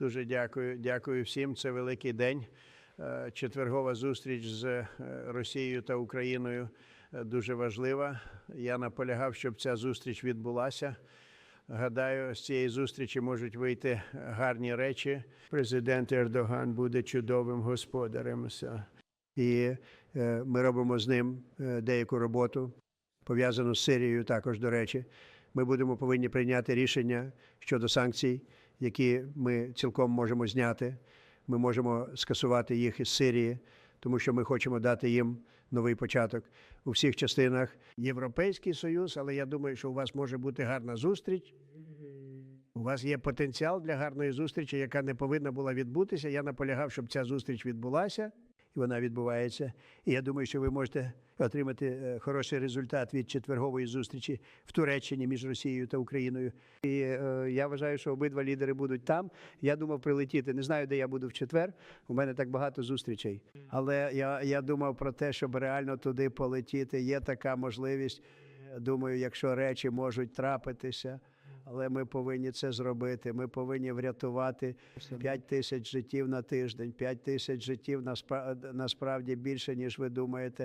Дуже дякую. Дякую всім. Це великий день. Е, Четвергова зустріч з е, Росією та Україною е, дуже важлива. Я наполягав, щоб ця зустріч відбулася. Гадаю, з цієї зустрічі можуть вийти гарні речі. Президент Ердоган буде чудовим господарем. І ми робимо з ним деяку роботу, пов'язану з Сирією також, до речі. Ми будемо повинні прийняти рішення щодо санкцій, які ми цілком можемо зняти. Ми можемо скасувати їх із Сирії, тому що ми хочемо дати їм новий початок у всіх частинах. Європейський Союз, але я думаю, що у вас може бути гарна зустріч. У вас є потенціал для гарної зустрічі, яка не повинна була відбутися. Я наполягав, щоб ця зустріч відбулася, і вона відбувається. І я думаю, що ви можете отримати е, хороший результат від четвергової зустрічі в Туреччині між Росією та Україною. І е, я вважаю, що обидва лідери будуть там. Я думав прилетіти. Не знаю, де я буду в четвер. У мене так багато зустрічей. Але я, я думав про те, щоб реально туди полетіти. Є така можливість. Думаю, якщо речі можуть трапитися. Але ми повинні це зробити. Ми повинні врятувати 5 тисяч життів на тиждень, 5 тисяч життів наспра- насправді більше, ніж ви думаєте.